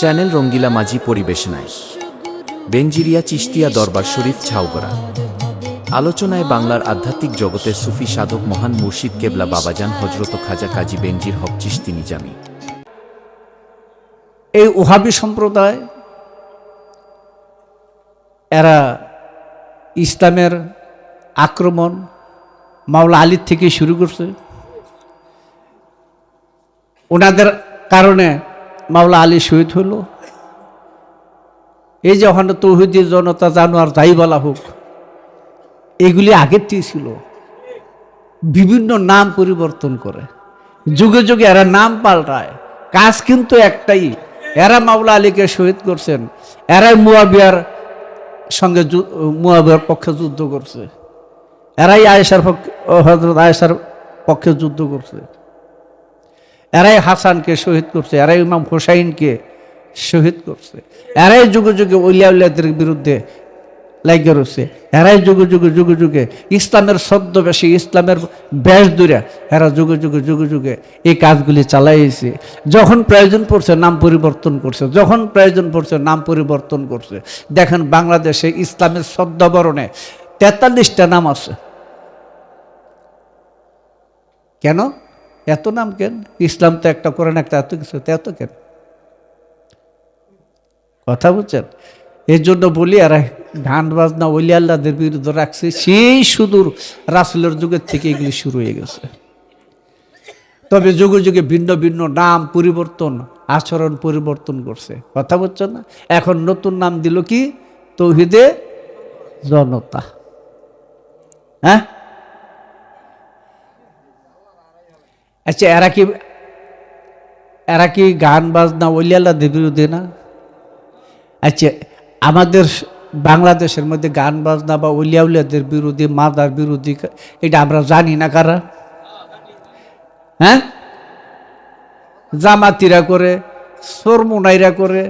Channel রঙ্গিলা মাঝি পরিবেশনায় বেঞ্জিরিয়া চিস্তিয়া দরবার শরীফ, ছাউগড়া। আলোচনায় বাংলার আধ্যাত্মিক জগতের সুফি সাধক মহান মুর্শিদ কেবলা বাবাজান হজরত খাজা কাজী বেঞ্জির হক চিস্তি নিজামী। এই ওহাবি সম্প্রদায়, এরা ইসলামের আক্রমণ মাওলা আলীর থেকে শুরু করছে। ওনাদের কারণে মাওলা আলী শহীদ হলো। এই যে ওখানে তৌহিদের জনতা, জানোয়ার যাই বলা হোক, এগুলি আগের থেকে ছিল। বিভিন্ন নাম পরিবর্তন করে। যুগে যুগে এরা নাম পাল্টায়। কাজ কিন্তু একটাই, এরা মাওলা আলীকে শহীদ করছেন। এরাই মুয়াবিয়ার সঙ্গে মুয়াবিয়ার পক্ষে যুদ্ধ করছে। এরাই আয়েশার পক্ষে হজরত আয়েশার পক্ষে যুদ্ধ করছে। এরাই হাসানকে শহীদ করছে, এরাই ইমাম হোসাইনকে শহীদ করছে, এরাই যুগে যুগে উলিয়া উলিয়াদের বিরুদ্ধে লাগিয়ে রয়েছে, এরাই যুগে যুগে যুগে যুগে ইসলামের ছদ্মবেশী, ইসলামের ব্যাস দূরে এরা যুগে যুগে যুগে যুগে এই কাজগুলি চালাইছে। যখন প্রয়োজন পড়ছে, নাম পরিবর্তন করছে, যখন প্রয়োজন পড়ছে, নাম পরিবর্তন করছে। দেখেন বাংলাদেশে ইসলামের ছদ্মবরণে তেতাল্লিশটা নাম আছে। কেন? এত নাম কেন? ইসলাম তো একটা করেন একটা এত কিছু এত কেন? কথা বুঝছেন? এর জন্য বলি, আর গান বাজনা ওলি আল্লাহদের বিরুদ্ধে রাখছে, সেই সুদূর রাসুলের যুগের থেকে এগুলি শুরু হয়ে গেছে। তবে যুগে যুগে ভিন্ন ভিন্ন নাম পরিবর্তন, আচরণ পরিবর্তন করছে। কথা বুঝছেন না? এখন নতুন নাম দিল কি? তৌহিদে জনতা। হ্যাঁ? আচ্ছা এরা কি এরা কি গান বাজনা ওলি আল্লাহদের বিরুদ্ধে না? আচ্ছা আমাদের বাংলাদেশের মধ্যে গান বাজনা বা উলিয়াউলিয়াদের বিরোধী, মাদার বিরোধী, এটা আমরা জানি না কারা? হ্যাঁ? জামাতিরা করে, সরমুনাইরা করে,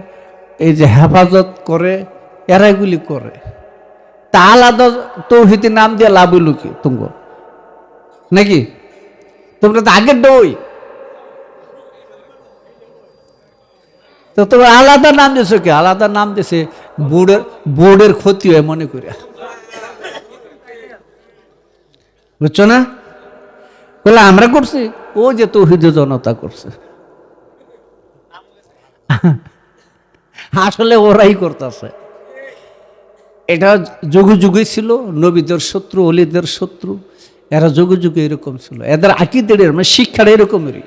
এই যে হেফাজত করে, এরা এগুলি করে। তা আলাদা তৌহিদি নাম দিয়ে লাভ হইল কি তুঙ্গ নাকি? তোমরা তো আগের ডই তো তোমার আলাদা নাম দিয়েছ কি? আলাদা নাম দিয়েছে বোর্ডের বোর্ডের ক্ষতি হয় মনে করিয়া বুঝছ না? বলে আমরা করছি, ও যে তৌহিদ জনতা করছে। আসলে ওরাই করতেছে। এটা যুগে যুগে ছিল, নবীদের শত্রু, অলিদের শত্রু। এরা যুগে যুগে এরকম ছিল। এদের আকিদের মানে শিক্ষাটা এরকমেরই।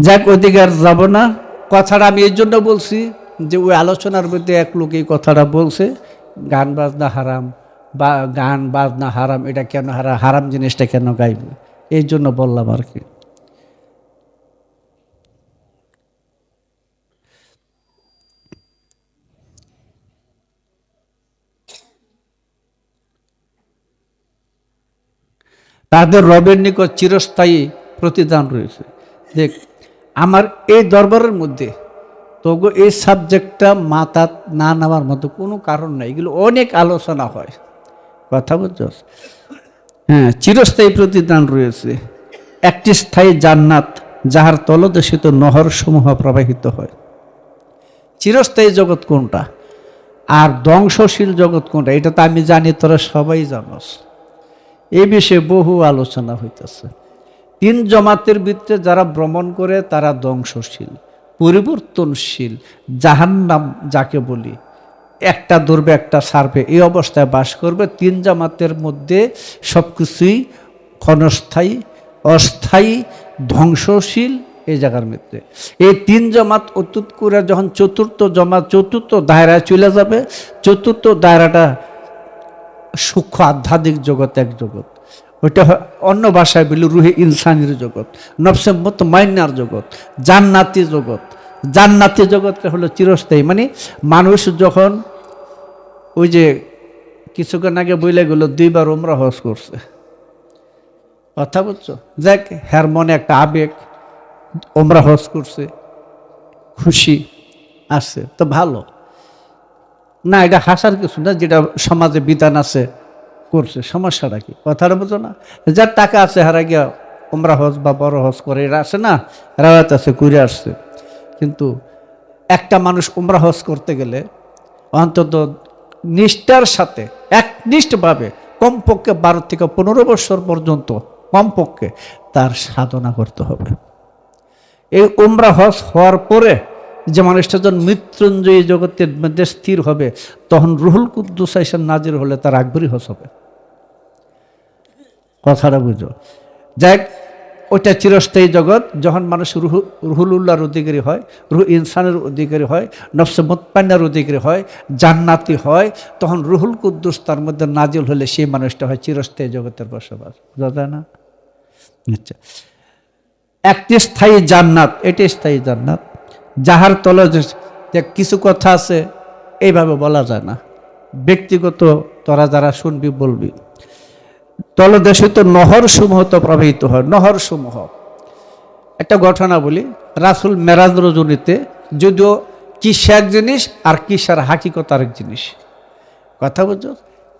যাক অধিকার যাব না। কথাটা আমি এই জন্য বলছি যে, ওই আলোচনার মধ্যে এক লোক এই কথাটা বলছে, গান বাজনা হারাম, বা গান বাজনা হারাম, এটা কেন হারা, হারাম জিনিসটা কেন গাইবে? এই জন্য বললাম আর কি। তাদের রবের নিকট চিরস্থায়ী প্রতিদান রয়েছে। দেখ, আমার এই দরবারের মধ্যে তবু এই সাবজেক্টটা মাথা না নেওয়ার মতো কোনো কারণ নাই। এগুলো অনেক আলোচনা হয়। কথা বলছ হ্যাঁ চিরস্থায়ী প্রতিদান রয়েছে। একটি স্থায়ী জান্নাত যাহার তলদেশিত নহর সমূহ প্রবাহিত হয়। চিরস্থায়ী জগৎ কোনটা? আর ধ্বংসশীল জগৎ কোনটা? এটা তো আমি জানি, তোরা সবাই জানস। এই বিষয়ে বহু আলোচনা হইতেছে। তিন জমাতের ভিত্তিতে যারা ভ্রমণ করে, তারা ধ্বংসশীল, পরিবর্তনশীল, জাহান্নাম যাকে বলি। একটা ধরবে, একটা সারবে। এই অবস্থায় বাস করবে। তিন জামাতের মধ্যে সব কিছুই ক্ষণস্থায়ী, অস্থায়ী, ধ্বংসশীল এই জায়গার মধ্যে। এই তিন জমাত অত্যুত করে যখন চতুর্থ জমাত, চতুর্থ দায়রায় চলে যাবে, চতুর্থ দায়রাটা সূক্ষ্ম আধ্যাত্মিক জগৎ এক জগৎ। ওইটা অন্য ভাষায় বলি রুহে ইনসানির জগৎ, নবসে মত মাইনার জগৎ, জান্নাতি জগৎ। জান্নাতি জগৎটা হলো চিরস্থায়ী মানে মানুষ যখন ওই যে কিছুক্ষণ আগে বইলে গেল, দুইবার ওমরা হজ করছে। কথা বলছো? যাক হ্যার মনে একটা আবেগ ওমরা হজ করছে, খুশি আসছে তো ভালো। না, এটা হাসার কিছু না, যেটা সমাজে বিধান আছে, করছে। সমস্যাটা কি? কথাটা বুঝো না। যার টাকা আছে, হারা গিয়া ওমরা হজ বা বড় হজ করে, এরা আছে না রাওয়াত আছে, ঘুরে আসছে। কিন্তু একটা মানুষ উমরা হজ করতে গেলে অন্তত নিষ্ঠার সাথে, একনিষ্ঠভাবে, কমপক্ষে বারো থেকে পনেরো বছর পর্যন্ত, কমপক্ষে তার সাধনা করতে হবে। এই উমরা হজ হওয়ার পরে যে মানুষটা যখন মৃত্যুঞ্জয়ী জগতের মধ্যে স্থির হবে, তখন রুহুল কুদ্দুস আইসান নাজির হলে তার আকবরই হজ হবে। কথাটা বুঝো। যাই ওইটা চিরস্থায়ী জগৎ, যখন মানুষ রুহু, রুহুলুল্লাহর অধিকারী হয়, রুহ ইনসানের অধিকারী হয়, নফসে মোত্তান্নার অধিকারী হয়, জান্নাতি হয়, তখন রুহুল কুদ্দুস তার মধ্যে নাজিল হলে সেই মানুষটা হয় চিরস্থায়ী জগতের বসবাস। বোঝা যায় না? আচ্ছা। একটি স্থায়ী জান্নাত, এটি স্থায়ী জান্নাত। যাহার তলে কিছু কথা আছে, এইভাবে বলা যায় না। ব্যক্তিগত তোরা যারা শুনবি, বলবি। তলদেশে তো নহর সমূহ তো প্রবাহিত হয় নহর সমূহ একটা ঘটনা বলি, রাসুল মেরাজ রজনীতে যদিও কিসা এক জিনিস আর কিসার হাকিকত আরেক জিনিস। কথা বুঝছ?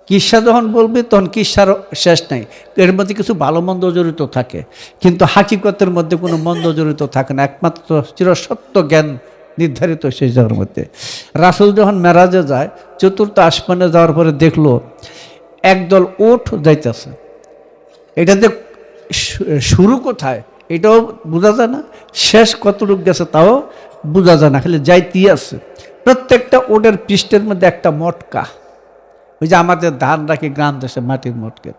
কিসা যখন বলবে, তখন কিসার শেষ নাই। এর মধ্যে কিছু ভালো মন্দ জড়িত থাকে, কিন্তু হাকিকতের মধ্যে কোনো মন্দ জড়িত থাকে না। একমাত্র চিরসত্য জ্ঞান নির্ধারিত সেই জায়গার মধ্যে। রাসুল যখন মেরাজে যায়, চতুর্থ আসমানে যাওয়ার পরে দেখল, একদল ওঠ যাইতেছে। এটাতে শুরু কোথায়, এটাও বোঝা যায় না। শেষ কতটুক গেছে, তাও বোঝা যায় না। খালি যাইতেই আছে। প্রত্যেকটা ওটের পৃষ্ঠের মধ্যে একটা মটকা। ওই যে আমাদের ধান রাখি গ্রাম দেশে মাটির মটকে।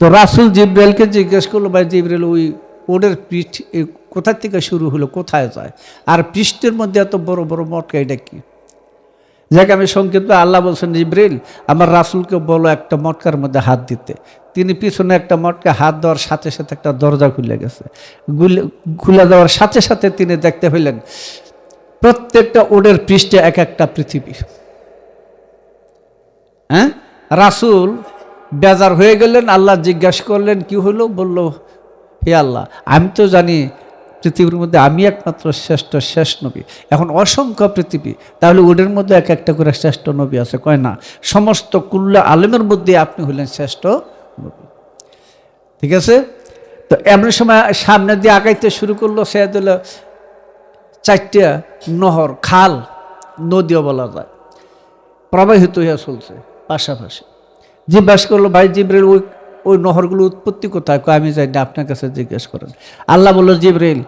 তো রাসুল জিব্রাইলকে জিজ্ঞেস করল, ভাই জিব্রাইল, ওই ওটের পৃষ্ঠ এই কোথা থেকে শুরু হলো? কোথায় যায়? আর পৃষ্ঠের মধ্যে এত বড় বড় মটকা, এটা কি? যাকে, আমি সংক্ষিপ্ত, আল্লাহ বলছেন জিব্রিল আমার রাসুলকে বলো একটা মটকার মধ্যে হাত দিতে। তিনি পিছনে একটা মটকা হাত দেওয়ার সাথে সাথে একটা দরজা খুলে গেছে। খুলে দেওয়ার সাথে সাথে তিনি দেখতে পেলেন, প্রত্যেকটা ওডের পৃষ্ঠে এক একটা পৃথিবী। হ্যাঁ? রাসুল বেজার হয়ে গেলেন, আল্লাহ জিজ্ঞাসা করলেন, কি হলো? বলল, হে আল্লাহ, আমি তো জানি পৃথিবীর মধ্যে আমি একমাত্র শ্রেষ্ঠ, শেষ নবী। এখন অসংখ্য পৃথিবী, তাহলে ওদের মধ্যে এক একটা করে শ্রেষ্ঠ নবী আছে, কয় না? সমস্ত কুল্লা আলেমের মধ্যে আপনি হলেন শ্রেষ্ঠ নবী। ঠিক আছে? তো এমন সময় সামনে দিয়ে আগাইতে শুরু করল, সে দিল, চারটা নহর, খাল নদীও বলা যায়, প্রবাহিত হয়ে চলছে। পাশাপাশি। জিজ্ঞাসা করল, ভাই জিব্রাইল ওই ওই নহরগুলো উৎপত্তি কোথায়? আমি যাই না আপনার কাছে জিজ্ঞেস করেন। আল্লাহ বলল, জিব্রাইল,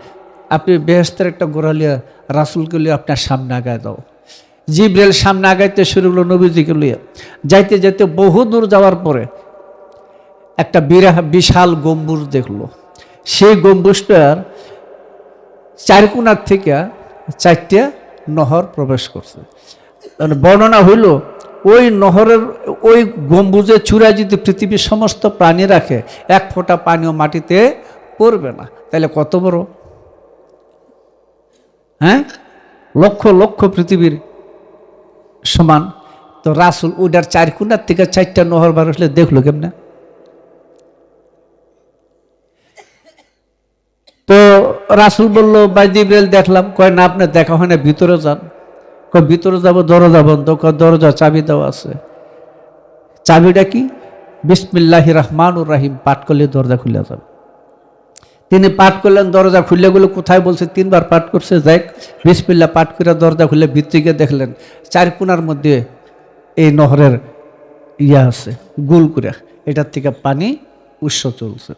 আপনি বেহেস্তের একটা গোড়ালিয়া রাসুলকে লিয়ে আপনার সামনে আগায় দাও। জিব্রাইল সামনে আগাইতে শুরু হলো নবীজিকে লিয়ে। যাইতে যাইতে বহু দূর যাওয়ার পরে একটা বিরা, বিশাল গম্বুজ দেখল। সেই গম্বুজটার চার কোনার থেকে চারটা নহর প্রবেশ করছে। বর্ণনা হইল ওই নহরের, ওই গম্বুজের চূড়ায় যদি পৃথিবীর সমস্ত প্রাণী রাখে, এক ফোঁটা পানিও মাটিতে পড়বে না। তাহলে কত বড়? হ্যাঁ? লক্ষ লক্ষ পৃথিবীর সমান। তো রাসুল ওইটার চার কোনার থেকে চারটা নহর বার আসলে দেখল কেমনে? তো রাসুল বলল, ভাই জিব্রাইল, দেখলাম। কয়, না, আপনি দেখা হয় না, ভিতরে যান। ভিতরে যাব, দরজা বন্ধ, কয়, দরজা, চাবি দেওয়া আছে। চাবিটা কি? বিসমিল্লাহ রহমানুর রাহিম, পাঠ করলে দরজা খুলে যাবে। তিনি পাঠ করলেন, দরজা খুলে গুলো কোথায়? বলছে, তিনবার পাঠ করছে যাই বিসমিল্লা পাঠ করে দরজা খুলে ভিতরে দেখলেন, চার কোনার মধ্যে এই নহরের ইয়া আছে, গুল করে, এটার থেকে পানি উৎস চলছে।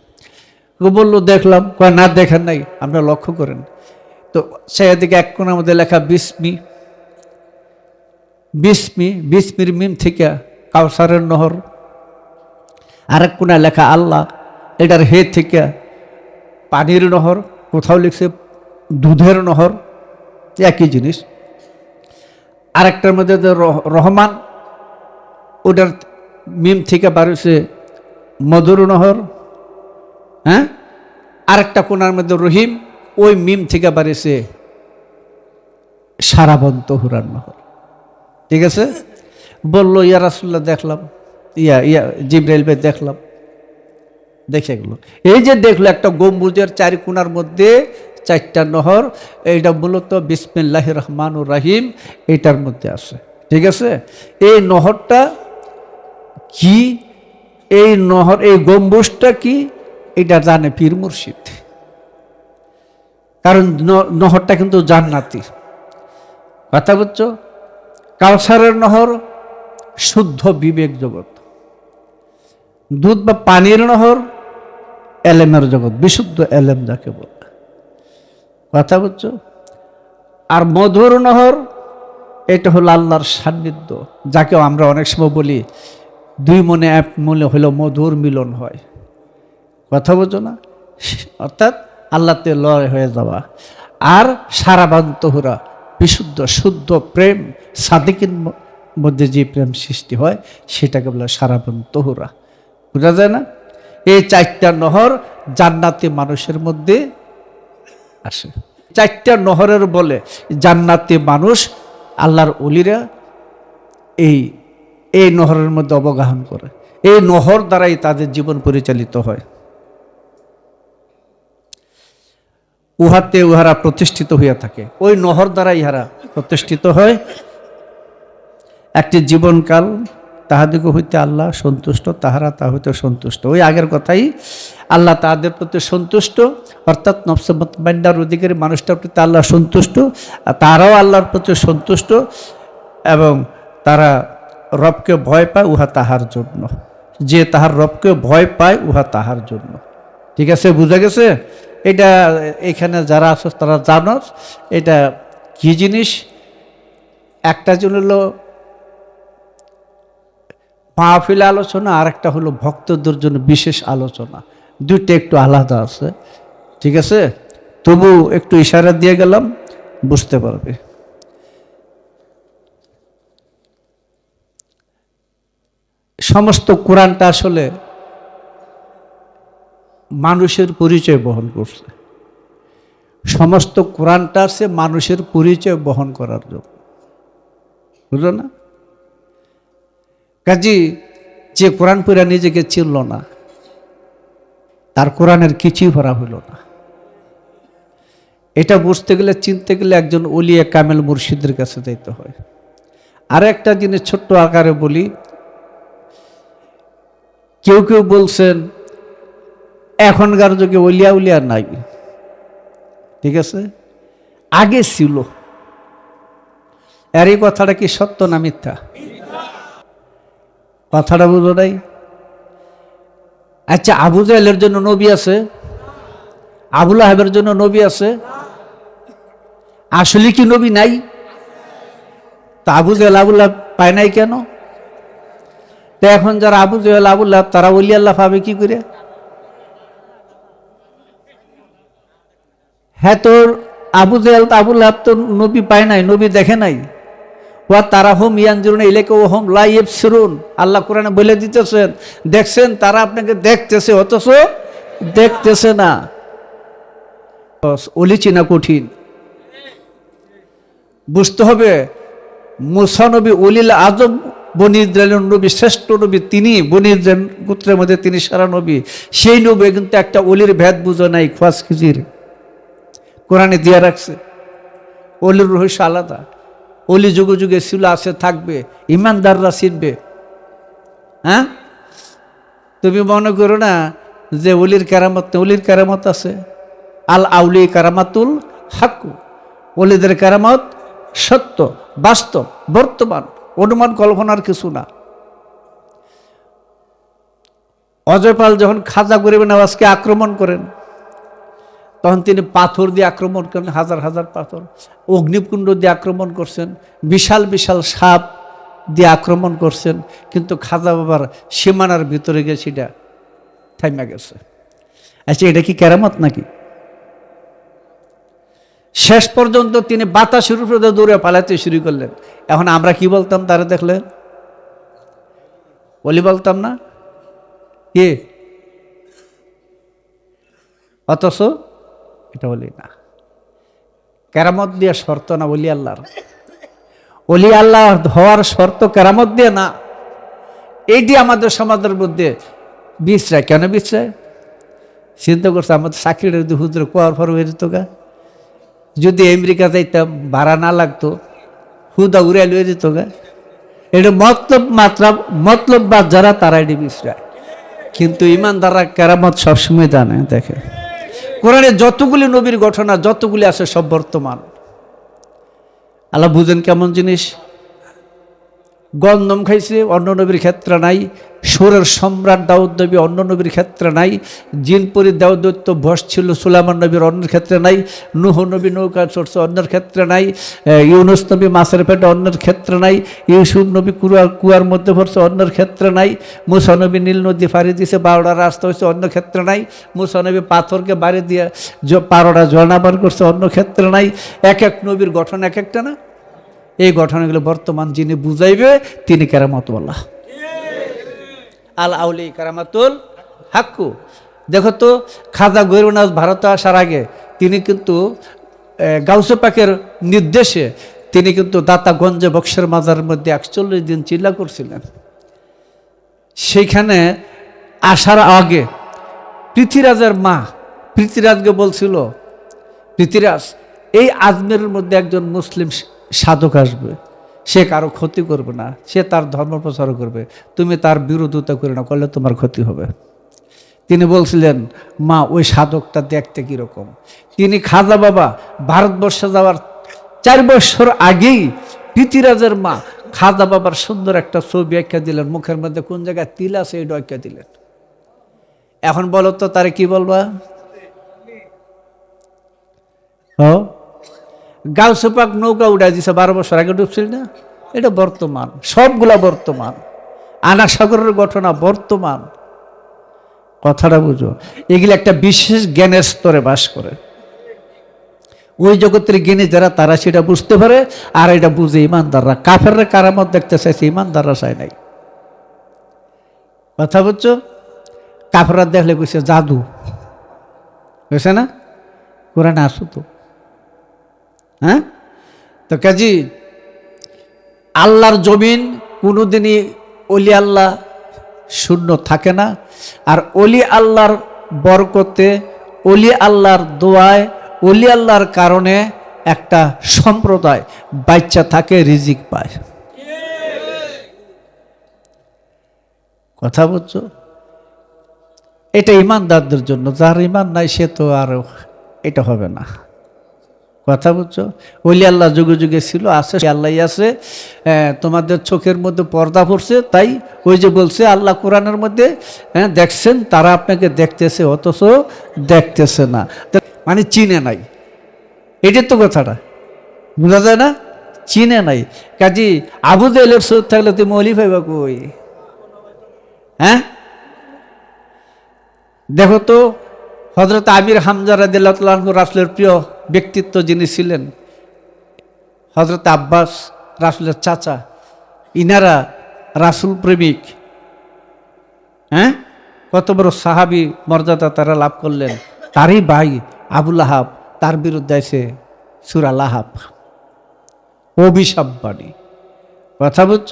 বলল, দেখলাম, কয়, না, দেখেন নাই, আপনারা লক্ষ্য করেন। তো সেদিকে এক কোনার মধ্যে লেখা, বিসমি বিসমি, বিসমির মিম থেকে কাউসারের নহর। আরেক কোনায় লেখা আল্লাহ, এটার হে থেকে পানির নহর, কোথাও লিখছে দুধের নহর একই জিনিস। আরেকটার মধ্যে রহমান, ওটার মিম থেকে বাড়ছে মধুর নহর হ্যাঁ? আরেকটা কোনার মধ্যে রহিম, ওই মিম থেকে বাড়িছে সারাবন্ত হুরার নহর। ঠিক আছে? বলল, ইয়া রাসুল্লাহ দেখলাম। ইয়া ইয়া, জিব্রাইল ভাই, দেখলাম। দেখে গেল। এই যে দেখল, একটা গম্বুজের চারি কোনার মধ্যে চারটা নহর, এইটা মূলত বিসমিল্লাহ রহমানুর রাহিম এইটার মধ্যে আছে। ঠিক আছে? এই নহরটা কি? এই নহর, এই গম্বুজটা কি? এটা জানে পীর মুর্শিদ। কারণ নহরটা কিন্তু জান্নাতি। কথা বুঝছ? কাউসারের নহর, শুদ্ধ বিবেক জগৎ। দুধ বা পানির নহর, এলেমের জগৎ, বিশুদ্ধ এলেম যাকে বলে। কথা বুঝছ? আর মধুর নহর, এটা হলো আল্লাহর সান্নিধ্য যাকে আমরা অনেক সময় বলি, দুই মনে এক মনে হলো মধুর মিলন হয়। কথা বোঝো না? অর্থাৎ আল্লাহতে লয় হয়ে যাওয়া। আর সারাবান্তহুরা বিশুদ্ধ, শুদ্ধ প্রেম সাদিকের মধ্যে যে প্রেম সৃষ্টি হয়, সেটাকে বলে সারাবান্তহুরা বোঝা যায় না? এই চারটা নহর জান্নাতি মানুষের মধ্যে আসে। চারটা নহরের বলে জান্নাতি মানুষ আল্লাহর অলিরা এই এই নহরের মধ্যে অবগাহন করে। এই নহর দ্বারাই তাদের জীবন পরিচালিত হয়। উহাতে উহারা প্রতিষ্ঠিত হইয়া থাকে। ওই নহর দ্বারা ইহারা প্রতিষ্ঠিত হয়। একটি জীবনকাল তাহাদিকে হইতে আল্লাহ সন্তুষ্ট, তাহারা তা হইতে সন্তুষ্ট। ওই আগের কথাই আল্লাহ তাহাদের প্রতি সন্তুষ্ট, অর্থাৎ নফসবান্ডার অধিকারী মানুষটার প্রতি আল্লাহ সন্তুষ্ট, আর তারাও আল্লাহর প্রতি সন্তুষ্ট এবং তারা রবকে ভয় পায়, উহা তাহার জন্য। যে তাহার রবকে ভয় পায়, উহা তাহার জন্য। ঠিক আছে, বুঝা গেছে? এটা এখানে যারা আছে তারা জানো, এটা কি জিনিস? একটা জন হলো মাহফিল আলোচনা আর একটা হলো ভক্তদের জন্য বিশেষ আলোচনা। দুইটা একটু আলাদা আছে। ঠিক আছে? তবু একটু ইশারা দিয়ে গেলাম, বুঝতে পারবে। সমস্ত কোরআনটা আসলে মানুষের পরিচয় বহন করছে। সমস্ত কোরআনটা আছে মানুষের পরিচয় বহন করার জন্য। বুঝলো না? কাজী, যে কোরআন পড়া নিজেকে চিনল না, তার কোরআনের কিছুই ভরা হইল না। এটা বুঝতে গেলে, চিনতে গেলে একজন অলিয়া কামেল মুর্শিদের কাছে যাইতে হয়। আর একটা জিনিস ছোট্ট আকারে বলি, কেউ কেউ বলছেন, এখনকার যুগে অলিয়া উলিয়া নাই। ঠিক আছে? আগে ছিল। আর এই কথাটা কি সত্য না মিথ্যা? কথাটা বুঝো নাই? আচ্ছা আবু জাহেলের জন্য নবী আছে? আবুল আহেবের জন্য নবী আছে? আসলে কি নবী নাই? তা আবু জাহেল আবুল আহেব পায় নাই কেন? তো এখন যারা আবু জাহেল আবুল আহেব তারা ওলি আল্লাহ পাবে কি করে? হ্যাঁ তোর আবু জেল আবুল আহাব তো নবী পায় নাই, নবী দেখে নাই? ওয়া তারা হোম ইয়ানজুরুন ইলেকে ও হোম লাইব সিরুন আল্লাহ কোরআনে বলে দিতেছেন, দেখছেন তারা আপনাকে দেখতেছে, অথচ দেখতেছে না। অলি চিনা কঠিন। বুঝতে হবে মুসানবী অলিল আজম, বনি ইসরায়েলের নবী, শ্রেষ্ঠ নবী তিনি, বনি ইসরায়েল গোত্রের মধ্যে তিনি সারা নবী। সেই নবী কিন্তু একটা অলির ভেদ বুঝো নাই, খোয়াজ খিজির। কোরআনে দিয়ে রাখছে। অলির রহস্য আলাদা। অলি যুগে যুগে ছিল আছে থাকবে, ইমানদাররা শিখবে হ্যাঁ? তুমি মনে করো না যে অলির কেরামত অলির কেরামত আছে? আল আউলি কারামাতুল হাকু। অলিদের কেরামত সত্য, বাস্তব, বর্তমান, অনুমান কল্পনার কিছু না। অজয়পাল যখন খাজা গরিব নওয়াজকে আক্রমণ করেন তখন তিনি পাথর দিয়ে আক্রমণ করেন, হাজার হাজার পাথর। অগ্নিকুণ্ড দিয়ে আক্রমণ করছেন, বিশাল বিশাল সাপ দিয়ে আক্রমণ করছেন, কিন্তু খাজা বাবার সীমানার ভিতরে গিয়ে সেটা থাইমা গেছে। আচ্ছা এটা কি কেরামত নাকি? শেষ পর্যন্ত তিনি বাতাসের উপরে দৌড়ে পালাতে শুরু করলেন। এখন আমরা কি বলতাম তারা দেখলে? বলি বলতাম না? কে? অথচ এটা বলি না। কেরামত দিয়ে শর্ত না বলি আল্লাহর। অলি আল্লাহ হওয়ার শর্ত কেরামত দিয়ে না। এইটি আমাদের সমাজের মধ্যে বিশ্রায়। কেন বিশ্রায়? চিন্তা করছে আমাদের চাকরিটা যদি হুজুর কোয়ার ফর হয়ে যেত গা। যদি আমেরিকা যাইতাম, ভাড়া না লাগতো, হুদা উড়ে লয়ে যেত গা। এটা মতলব মাত্রা, মতলব বা যারা তারা এটি বিশ্রায়। কিন্তু ইমানদাররা কেরামত সবসময় জানে, দেখে। কোরআনে যতগুলি নবীর ঘটনা, যতগুলি আছে সব বর্তমান। আল্লাহ বুঝেন কেমন জিনিস? গন্ধম খাইছে, অন্য নবীর ক্ষেত্রে নাই সুরের সম্রাট দাউদ নবী অন্য নবীর ক্ষেত্রে নাই জিনপুরি দাউদত্ত বস ছিল সুলামান নবীর অন্যের ক্ষেত্রে নাই, নুহ নবী নৌকা চড়ছে অন্যের ক্ষেত্রে নাই ইউনুস নবী মাছের পেটে অন্যের ক্ষেত্রে নাই, ইউসুফ নবী কুয়া, কুয়ার মধ্যে পড়ছে অন্যের ক্ষেত্রে নাই, মুসা নবী নীল নদী ফাড়ি দিয়েছে, বারোটা রাস্তা হয়েছে অন্য ক্ষেত্রে নাই, মুসা নবী পাথরকে বাড়ি দিয়ে জ- বারোটা জলনাবার করছে অন্য ক্ষেত্রে নাই, এক এক নবীর গঠন এক একটা না? এই ঘটনাগুলো বর্তমান যিনি বুঝাইবে, তিনি কেরামতওয়াল্লাহ আল আউলি কারামাতুল হাক্কু। দেখো তো, খাজা গৈরনাথ ভারতে আসার আগে তিনি কিন্তু গাউসে পাকের নির্দেশে তিনি কিন্তু দাতাগঞ্জে বক্সের মাজারের মধ্যে একচল্লিশ দিন চিল্লা করছিলেন। সেইখানে আসার আগে পৃথ্বীরাজের মা পৃথিরাজকে বলছিল, পৃথিরাজ, এই আজমেরের মধ্যে একজন মুসলিম সাধক আসবে। সে কারও ক্ষতি করবে না, সে তার ধর্ম প্রচার করবে। তুমি তার বিরোধিতা করে না করলে তোমার ক্ষতি হবে। তিনি বলছিলেন, মা, ওই সাধকটা দেখতে কীরকম? তিনি, খাজা বাবা, ভারতবর্ষে যাওয়ার চার বছর আগেই পৃথিরাজের মা খাজা বাবার সুন্দর একটা ছবি আখ্যা দিলেন, মুখের মধ্যে কোন জায়গায় তিল আছে এই আঁকা দিলেন। এখন বলো তো তারে কি বলবা? হ গাউসেপাক নৌকা উড়াই দিছে, বারো বছর আগে ডুবছিল না? এটা বর্তমান, সবগুলা বর্তমান। আনা সাগরের ঘটনা বর্তমান। কথাটা বুঝো, এগুলো একটা বিশেষ জ্ঞানের স্তরে বাস করে। ওই জগতের জ্ঞানী যারা, তারা সেটা বুঝতে পারে, আর এটা বুঝে ইমানদাররা। কাফেররা কারামত দেখতে চাইছে, ইমানদাররা চায় নাই। কথা বুঝছ? কাফেররা দেখলে কইছে, জাদু। বুঝছে না? কোরআনে আসো তো। হ্যাঁ? তো কাজী, আল্লাহর জমিন কোনোদিনই অলি আল্লাহ শূন্য থাকে না। আর অলি আল্লাহর বরকতে, অলি আল্লাহর দোয়ায়, অলি আল্লাহর কারণে একটা সম্প্রদায় বাচ্চা থাকে, রিজিক পায়। কথা বলছো? এটা ইমানদারদের জন্য, যার ইমান নাই, সে তো আর এটা হবে না। কথা বুঝছ? ওলি আল্লাহ যুগে যুগে ছিল, আছে আল্লাহ আছে। তোমাদের চোখের মধ্যে পর্দা পড়ছে, তাই ওই যে বলছে, আল্লাহ কোরআনের মধ্যে হ্যাঁ দেখছেন, তারা আপনাকে দেখতেছে, অথচ দেখতেছে না। মানে চিনে নাই। এটাই তো কথাটা। বোঝা যায় না? চিনে নাই। কাজী আবু দেলের সৌদ থাকলে তুমি অলি পাইবা কই? হ্যাঁ? দেখো তো হজরত আমির হামজা রাদিল্লাহ রাসুলের প্রিয় ব্যক্তিত্ব যিনি ছিলেন হজরত আব্বাস রাসুলের চাচা, ইনারা রাসুল প্রেমিক হ্যাঁ? কত বড় সাহাবি মর্যাদা তারা লাভ করলেন। তারই ভাই আবুল আহাব তার বিরুদ্ধে আছে সুরাল আহাব অভিশাপ বাণী কথা বুঝছ?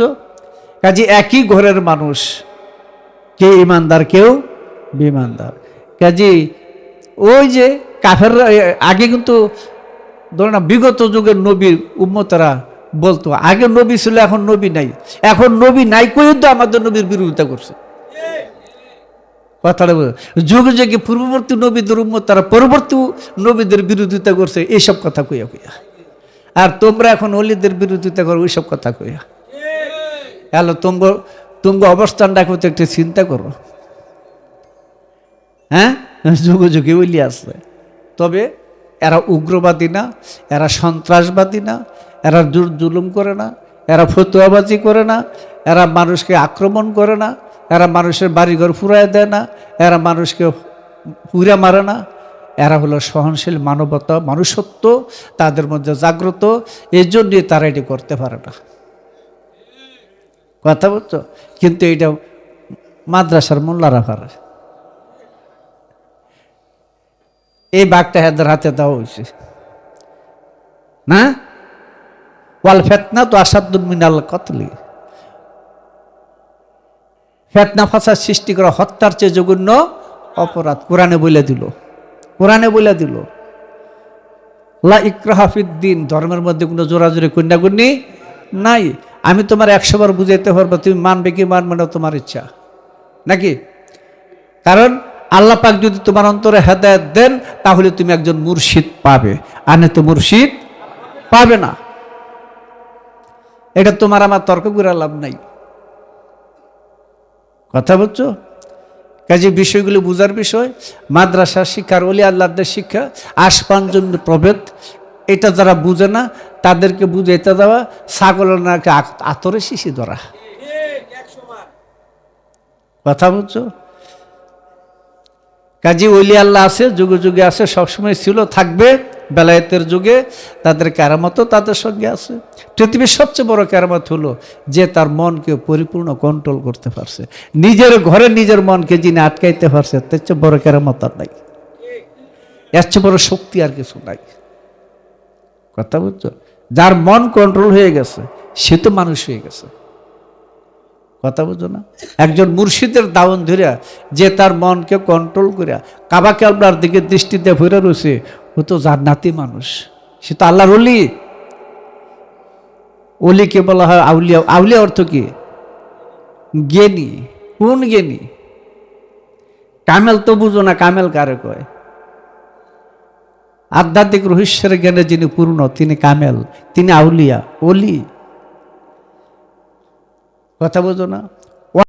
কাজে একই ঘরের মানুষ, কে ইমানদার, কেউ বিমানদার কাজে ওই যে কাফের আগে কিন্তু ধরো না, বিগত যুগের নবীর উম্মতরা বলতো, আগে নবী ছিল, এখন নবী নাই। এখন নবী নাই কই তো আমাদের নবীর বিরোধিতা করছে। কথাটা বুঝো। যুগে যুগে পূর্ববর্তী নবীদের উম্মত তারা পরবর্তী নবীদের বিরোধিতা করছে, এইসব কথা কইয়া কইয়া। আর তোমরা এখন অলিদের বিরোধিতা করো, ওইসব কথা কইয়া। হ্যালো, তোমগ তোমগ অবস্থানটা তো একটু চিন্তা করো। হ্যাঁ? যুগে যুগে ওইলি আছে। তবে এরা উগ্রবাদী না, এরা সন্ত্রাসবাদী না, এরা জুল জুলুম করে না, এরা ফতুয়াবাজি করে না, এরা মানুষকে আক্রমণ করে না, এরা মানুষের বাড়িঘর ফুরায় দেয় না, এরা মানুষকে পুরা মারে না। এরা হলো সহনশীল মানবতা মানুষত্ব তাদের মধ্যে জাগ্রত এই জন্যই তারা এটি করতে পারে না। কথা বলছো? কিন্তু এটা মাদ্রাসার মোল্লারা পারে। এই বাঘটা হেদের হাতে দেওয়া হয়েছে। না? ওয়াল ফেতনা তো আসাদুল মিনাল কতলি। ফেতনা ফাঁসার সৃষ্টি করা হত্যার চেয়ে জঘন্য অপরাধ। কোরআনে বলে দিল। কোরআনে বলে দিল। লা ইকরাহাফিদ্দিন ধর্মের মধ্যে কোনো জোরাজোরি কন্যাগুন্নি নাই। আমি তোমার একশো বার বুঝাইতে পারব, তুমি মানবে কি মানবে না, তোমার ইচ্ছা। নাকি? কারণ আল্লাহ পাক যদি তোমার অন্তরে হেদায়ত দেন তাহলে তুমি একজন মুর্শিদ পাবে। আনে তো মুর্শিদ পাবে না। এটা তোমার আমার তর্ক করে লাভ নাই। কথা বলছো? কাজে বিষয়গুলো বুঝার বিষয় মাদ্রাসা শিক্ষার অলি আল্লাহদের শিক্ষা আসপাঞ্জন প্রভেদ এটা যারা বুঝে না তাদেরকে বুঝাইতে দেওয়া ছাগলের নাকে আত- আতরে শিশি ধরা। কথা বলছো? কাজী ওলি আল্লাহ আছে, যুগে যুগে আছে, সবসময় ছিল, থাকবে বেলায়েতের যুগে, তাদের কেরামতও তাদের সঙ্গে আছে। পৃথিবীর সবচেয়ে বড় কেরামত হলো যে তার মনকে পরিপূর্ণ কন্ট্রোল করতে পারছে। নিজের ঘরে নিজের মনকে যিনি আটকাইতে পারছে, তার চেয়ে বড় কেরামত আর নাই। এর চেয়ে বড় শক্তি আর কিছু নাই। কথা বুঝছ? যার মন কন্ট্রোল হয়ে গেছে, সে তো মানুষ হয়ে গেছে। কথা বুঝো না? একজন মুর্শিদের দাওন ধরিয়া, যে তার মনকে কন্ট্রোল করিয়া, কাবাকে কাবলার দিকে দৃষ্টিতে ভরে রয়েছে, ও তো জান্নাতি মানুষ। সে তো আল্লাহর অলি অলিকে বলা হয় আউলিয়া। আউলিয়া অর্থ কি? জ্ঞানী। কোন জ্ঞানী? কামেল তো বুঝো না কামেল কারে কয়? আধ্যাত্মিক রহস্যের জ্ঞানে যিনি পূর্ণ, তিনি কামেল, তিনি আউলিয়া অলি কথা বোঝো না।